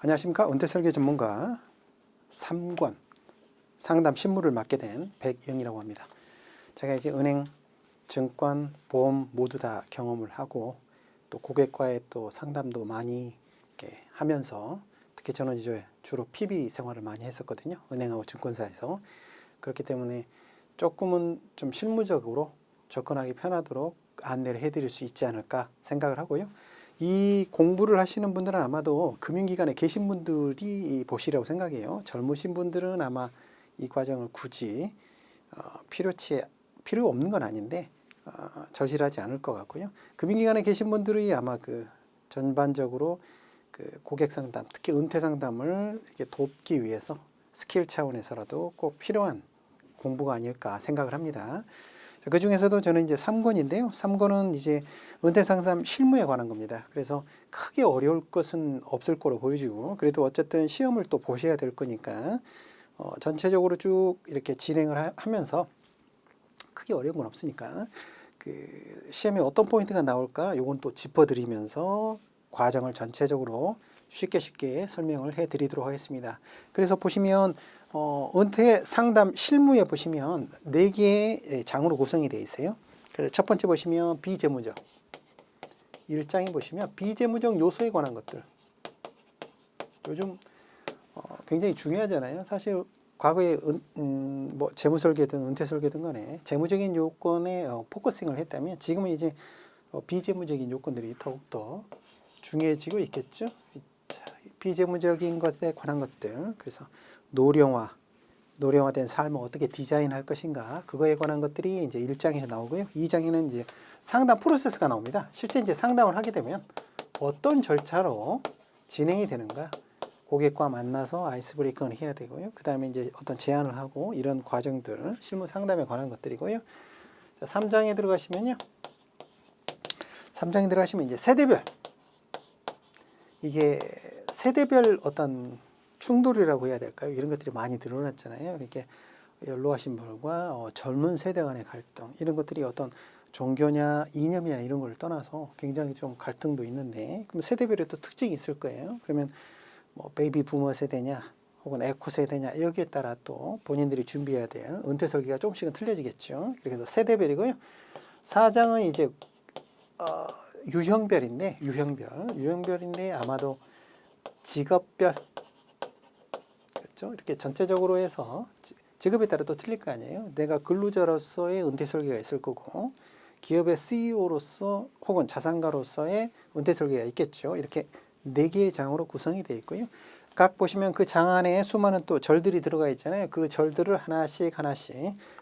안녕하십니까 은퇴설계 전문가 3권 상담 실무를 맡게 된 백영이라고 합니다. 제가 이제 은행, 증권, 보험 모두 다 경험을 하고 또 고객과의 또 상담도 많이 이렇게 하면서 특히 저는 이제 주로 PB 생활을 많이 했었거든요. 은행하고 증권사에서 그렇기 때문에 조금은 좀 실무적으로 접근하기 편하도록 안내를 해드릴 수 있지 않을까 생각을 하고요. 이 공부를 하시는 분들은 아마도 금융기관에 계신 분들이 보시라고 생각해요. 젊으신 분들은 아마 이 과정을 굳이 어, 필요치 필요 없는 건 아닌데 어, 절실하지 않을 것 같고요. 금융기관에 계신 분들이 아마 그 전반적으로 그 고객 상담, 특히 은퇴 상담을 이렇게 돕기 위해서 스킬 차원에서라도 꼭 필요한 공부가 아닐까 생각을 합니다. 자, 그 중에서도 저는 이제 3권인데요. 3권은 이제 은퇴 상담 실무에 관한 겁니다. 그래서 크게 어려울 것은 없을 거로 보여지고 그래도 어쨌든 시험을 또 보셔야 될 거니까 어, 전체적으로 쭉 이렇게 진행을 하, 하면서 크게 어려운 건 없으니까 그 시험에 어떤 포인트가 나올까 요건 또 짚어드리면서 과정을 전체적으로 쉽게 쉽게 설명을 해 드리도록 하겠습니다. 그래서 보시면 어, 은퇴 상담 실무에 보시면 네 개의 장으로 구성이 되어 있어요. 그래서 첫 번째 보시면 비재무적 일장에 보시면 비재무적 요소에 관한 것들 요즘 어, 굉장히 중요하잖아요. 사실 과거에 은, 음, 뭐 재무 설계든 은퇴 설계든 간에 재무적인 요건에 어, 포커싱을 했다면 지금은 이제 어, 비재무적인 요건들이 더욱더 중요해지고 있겠죠. 자, 비재무적인 것에 관한 것들 그래서 노령화 노령화된 삶을 어떻게 디자인할 것인가 그거에 관한 것들이 이제 1장에서 나오고요. 2장에는 이제 상담 프로세스가 나옵니다. 실제 이제 상담을 하게 되면 어떤 절차로 진행이 되는가 고객과 만나서 아이스 브레이킹을 해야 되고요. 그 다음에 이제 어떤 제안을 하고 이런 과정들 실무 상담에 관한 것들이고요. 자, 3장에 들어가시면요. 3장에 들어가시면 이제 세대별 이게 세대별 어떤 충돌이라고 해야 될까요? 이런 것들이 많이 드러났잖아요. 이렇게 연로하신 분과 어, 젊은 세대 간의 갈등 이런 것들이 어떤 종교냐 이념이냐 이런 걸 떠나서 굉장히 좀 갈등도 있는데 그럼 세대별의 또 특징이 있을 거예요. 그러면 뭐 베이비 부머 세대냐 혹은 에코 세대냐 여기에 따라 또 본인들이 준비해야 될 은퇴 설계가 조금씩은 틀려지겠죠. 그래서 세대별이고요. 사장은 이제 어, 유형별인데 유형별 유형별인데 아마도 직업별 그렇죠. 이렇게 전체적으로 해서 지- 직업에 따라 또 틀릴 거 아니에요. 내가 근로자로서의 은퇴 설계가 있을 거고 기업의 CEO로서 혹은 자산가로서의 은퇴 설계가 있겠죠. 이렇게 네 개의 장으로 구성이 되어 있고요. 각 보시면 그 장 안에 수많은 또 절들이 들어가 있잖아요. 그 절들을 하나씩 하나씩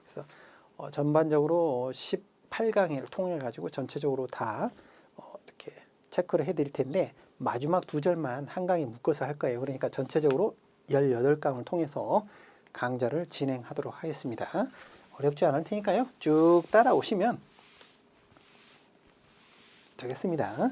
그래서 어, 전반적으로 18강을 통해 가지고 전체적으로 다 어, 이렇게 체크를 해드릴 텐데 마지막 두 절만 한 강에 묶어서 할 거예요. 그러니까 전체적으로 18강을 통해서 강좌를 진행하도록 하겠습니다. 어렵지 않을 테니까요. 쭉 따라오시면 되겠습니다.